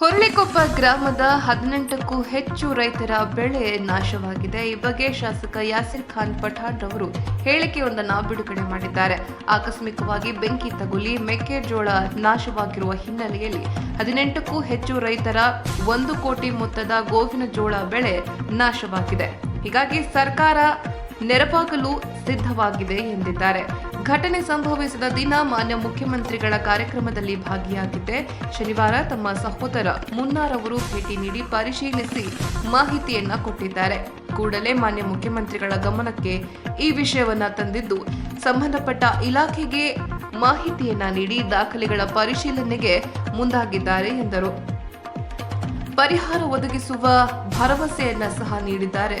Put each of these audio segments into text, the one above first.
ಹುರುಳಿಕೊಪ್ಪ ಗ್ರಾಮದ ಹದಿನೆಂಟಕ್ಕೂ ಹೆಚ್ಚು ರೈತರ ಬೆಳೆ ನಾಶವಾಗಿದೆ. ಈ ಬಗ್ಗೆ ಶಾಸಕ ಯಾಸಿರ್ ಖಾನ್ ಪಠಾಣ್ ಅವರು ಹೇಳಿಕೆಯೊಂದನ್ನು ಬಿಡುಗಡೆ ಮಾಡಿದ್ದಾರೆ. ಆಕಸ್ಮಿಕವಾಗಿ ಬೆಂಕಿ ತಗುಲಿ ಮೆಕ್ಕೆಜೋಳ ನಾಶವಾಗಿರುವ ಹಿನ್ನೆಲೆಯಲ್ಲಿ ಹದಿನೆಂಟಕ್ಕೂ ಹೆಚ್ಚು ರೈತರ ಒಂದು ಕೋಟಿ ಮೊತ್ತದ ಗೋವಿನ ಜೋಳ ಬೆಳೆ ನಾಶವಾಗಿದೆ. ಹೀಗಾಗಿ ಸರ್ಕಾರ ನೆರವಾಗಲು ಸಿದ್ಧವಾಗಿದೆ ಎಂದಿದ್ದಾರೆ. ಘಟನೆ ಸಂಭವಿಸಿದ ದಿನ ಮಾನ್ಯ ಮುಖ್ಯಮಂತ್ರಿಗಳ ಕಾರ್ಯಕ್ರಮದಲ್ಲಿ ಭಾಗಿಯಾಗಿದ್ದೆ. ಶನಿವಾರ ತಮ್ಮ ಸಹೋದರ ಮುನ್ನಾರ್ ಅವರು ಭೇಟಿ ನೀಡಿ ಪರಿಶೀಲಿಸಿ ಮಾಹಿತಿಯನ್ನ ಕೊಟ್ಟಿದ್ದಾರೆ. ಕೂಡಲೇ ಮಾನ್ಯ ಮುಖ್ಯಮಂತ್ರಿಗಳ ಗಮನಕ್ಕೆ ಈ ವಿಷಯವನ್ನ ತಂದಿದ್ದು, ಸಂಬಂಧಪಟ್ಟ ಇಲಾಖೆಗೆ ಮಾಹಿತಿಯನ್ನ ನೀಡಿ ದಾಖಲೆಗಳ ಪರಿಶೀಲನೆಗೆ ಮುಂದಾಗಿದ್ದಾರೆ ಎಂದರು. ಪರಿಹಾರ ಒದಗಿಸುವ ಭರವಸೆಯನ್ನ ಸಹ ನೀಡಿದ್ದಾರೆ.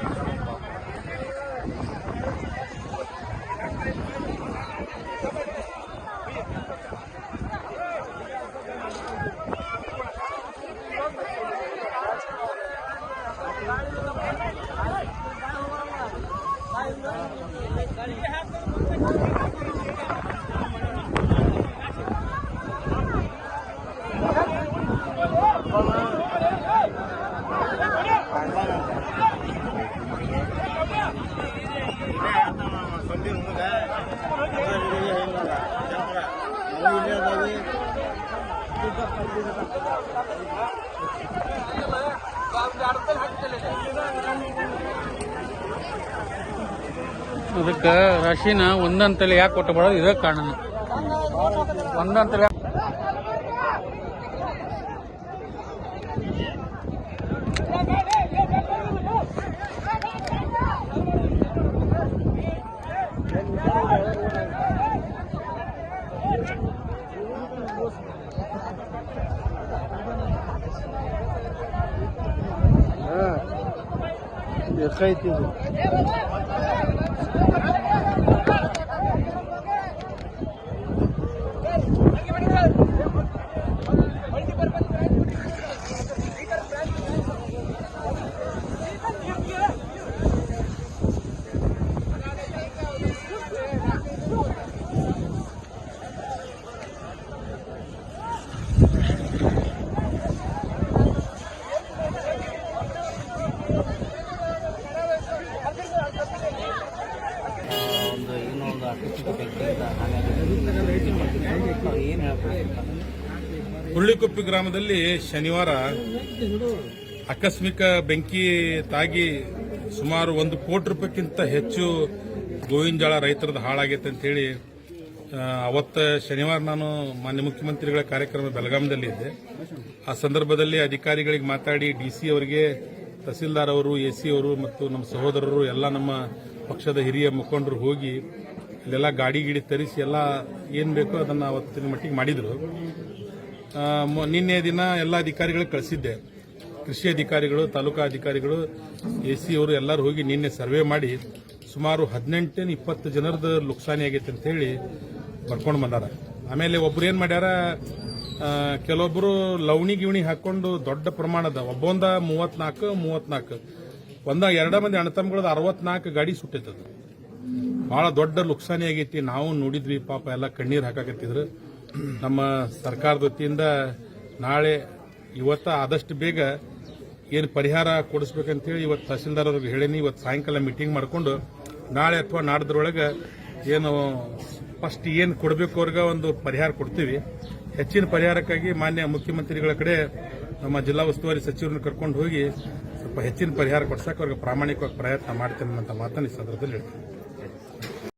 ಅದಕ್ಕೆ ರಾಶಿನ ಒಂದಂತಲ್ಲಿ ಯಾಕೆ ಕೊಟ್ಟು ಬಿಡೋದು ಇದೇ ಕಾರಣ ಒಂದಂತಲ್ಲಿ Ні, хай ти. Thank you. ಒಂದು ಏನೋ ಒಂದು ಹುರುಳಿಕೊಪ್ಪಿ ಗ್ರಾಮದಲ್ಲಿ ಶನಿವಾರ ಆಕಸ್ಮಿಕ ಬೆಂಕಿ ತಾಗಿ ಸುಮಾರು ಒಂದು ಕೋಟಿ ರೂಪಾಯಿಗಿಂತ ಹೆಚ್ಚು ಗೋವಿನ ಜೋಳ ರೈತರದ್ದು ಹಾಳಾಗೈತೆ ಅಂತ ಹೇಳಿ ಅವತ್ತ ಶನಿವಾರ ನಾನು ಮಾನ್ಯ ಮುಖ್ಯಮಂತ್ರಿಗಳ ಕಾರ್ಯಕ್ರಮ ಬೆಳಗಾಂದಲ್ಲಿ ಇದ್ದೆ. ಆ ಸಂದರ್ಭದಲ್ಲಿ ಅಧಿಕಾರಿಗಳಿಗೆ ಮಾತಾಡಿ ಡಿ ಸಿ ಅವರಿಗೆ ತಹಸೀಲ್ದಾರ್ ಅವರು ಎ ಸಿ ಅವರು ಮತ್ತು ನಮ್ಮ ಸಹೋದರರು, ಎಲ್ಲ ನಮ್ಮ ಪಕ್ಷದ ಹಿರಿಯ ಮುಖಂಡರು ಹೋಗಿ ಇಲ್ಲೆಲ್ಲ ಗಾಡಿ ಗಿಡಿ ತರಿಸಿ ಎಲ್ಲ ಏನು ಬೇಕೋ ಅದನ್ನು ಅವತ್ತಿನ ಮಟ್ಟಿಗೆ ಮಾಡಿದರು. ನಿನ್ನೆ ದಿನ ಎಲ್ಲ ಅಧಿಕಾರಿಗಳಿಗೆ ಕಳಿಸಿದ್ದೆ. ಕೃಷಿ ಅಧಿಕಾರಿಗಳು, ತಾಲೂಕಾ ಅಧಿಕಾರಿಗಳು ಎ ಸಿ ಅವರು ಎಲ್ಲರೂ ಹೋಗಿ ನಿನ್ನೆ ಸರ್ವೆ ಮಾಡಿ ಸುಮಾರು ಹದಿನೆಂಟು ಇಪ್ಪತ್ತು ಜನರದ್ದು ಲುಕ್ಸಾನಿ ಆಗೈತೆ ಅಂತ ಹೇಳಿ ಬರ್ಕೊಂಡು ಬಂದಾರ. ಆಮೇಲೆ ಒಬ್ರು ಏನು ಮಾಡ್ಯಾರ ಆ, ಕೆಲವೊಬ್ರು ಲವಣಿ ಗಿವಣಿ ಹಾಕೊಂಡು ದೊಡ್ಡ ಪ್ರಮಾಣದ ಒಬ್ಬೊಂದ ಮೂವತ್ನಾಲ್ಕು ಮೂವತ್ನಾಲ್ಕು. ಒಂದ ಎರಡ ಮಂದಿ ಅಣ್ಣತಮ್ಮಗಳದ ಅರವತ್ನಾಲ್ಕು ಗಾಡಿ ಸುಟ್ಟೈತದು ಬಹಳ ದೊಡ್ಡ ನುಕ್ಸಾನಿ ಆಗೈತಿ. ನಾವು ನೋಡಿದ್ವಿ ಪಾಪ ಎಲ್ಲ ಕಣ್ಣೀರು ಹಾಕಾಕತ್ತಿದ್ರು. ನಮ್ಮ ಸರ್ಕಾರದ ವತಿಯಿಂದ ನಾಳೆ ಇವತ್ತ ಆದಷ್ಟು ಬೇಗ ಏನು ಪರಿಹಾರ ಕೊಡಿಸ್ಬೇಕಂತೇಳಿ ಇವತ್ತು ತಹಸೀಲ್ದಾರ್ ಅವ್ರಿಗೆ ಹೇಳೀನಿ. ಇವತ್ತು ಸಾಯಂಕಾಲ ಮೀಟಿಂಗ್ ಮಾಡಿಕೊಂಡು ನಾಳೆ ಅಥವಾ ನಾಡ್ದ್ರೊಳಗೆ ಏನು ಫಸ್ಟ್ ಏನು ಕೊಡಬೇಕು ಅವ್ರಿಗೆ ಒಂದು ಪರಿಹಾರ ಕೊಡ್ತೀವಿ. ಹೆಚ್ಚಿನ ಪರಿಹಾರಕ್ಕಾಗಿ ಮಾನ್ಯ ಮುಖ್ಯಮಂತ್ರಿಗಳ ಕಡೆ ನಮ್ಮ ಜಿಲ್ಲಾ ಉಸ್ತುವಾರಿ ಸಚಿವರನ್ನು ಕರ್ಕೊಂಡು ಹೋಗಿ ಸ್ವಲ್ಪ ಹೆಚ್ಚಿನ ಪರಿಹಾರ ಕೊಡ್ಸಕ್ಕೆ ಅವ್ರಿಗೆ ಪ್ರಾಮಾಣಿಕವಾಗಿ ಪ್ರಯತ್ನ ಮಾಡ್ತೇನೆ ಅಂತ ಮಾತನ್ನು ಈ ಸಂದರ್ಭದಲ್ಲಿ ಹೇಳ್ತೀನಿ.